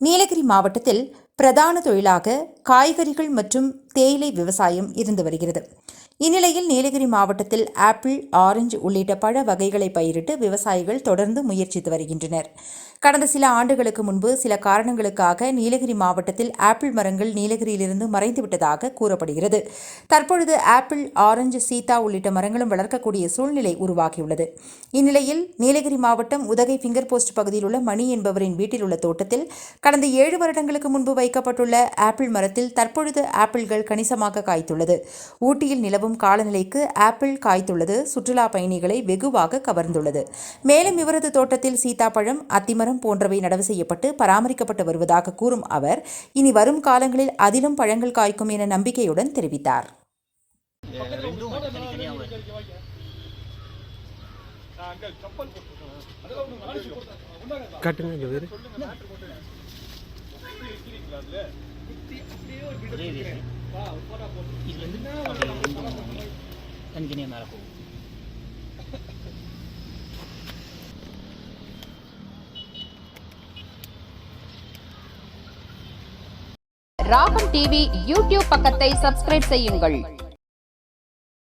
நீலகிரி மாவட்டத்தில் பிரதான தொழிலாக காய்கறிகள் மற்றும் தேயிலை விவசாயம் இருந்து வருகிறது. இந்நிலையில் நீலகிரி மாவட்டத்தில் ஆப்பிள் ஆரஞ்சு உள்ளிட்ட பழ வகைகளை பயிரிட்டு விவசாயிகள் தொடர்ந்து முயற்சித்து வருகின்றனர். கடந்த சில ஆண்டுகளுக்கு முன்பு சில காரணங்களுக்காக நீலகிரி மாவட்டத்தில் ஆப்பிள் மரங்கள் நீலகிரியிலிருந்து மறைந்துவிட்டதாக கூறப்படுகிறது. தற்பொழுது ஆப்பிள் ஆரஞ்சு சீதா உள்ளிட்ட மரங்களும் வளர்க்கக்கூடிய சூழ்நிலை உருவாகியுள்ளது. இந்நிலையில் நீலகிரி மாவட்டம் உதகை ஃபிங்கர் போஸ்ட் பகுதியில் உள்ள மணி என்பவரின் வீட்டில் உள்ள தோட்டத்தில் கடந்த ஏழு வருடங்களுக்கு முன்பு வைக்கப்பட்டுள்ள ஆப்பிள் மரத்தில் தற்பொழுது ஆப்பிள்கள் கணிசமாக காய்த்துள்ளது. ஊட்டியில் நிலவும் காலநிலைக்கு ஆப்பிள் காய்த்துள்ளது. சுற்றுலா பயணிகளை வெகுவாக கவர்ந்துள்ளது. மேலும் இவரது தோட்டத்தில் சீதாப்பழம் அத்திமரம் போன்றவை நடவு செய்யப்பட்டு பராமரிக்கப்பட்டு வருவதாக கூறும் அவர் இனி வரும் காலங்களில் அதிலும் பழங்கள் காய்க்கும் என நம்பிக்கையுடன் தெரிவித்தார். காட்டுங்க பேர் ஒரே வேறு இது வந்து தனித்தனியாக மேலே போகும் ராகம் டிவி யூடியூப் பக்கத்தை சப்ஸ்கிரைப் செய்யுங்கள்.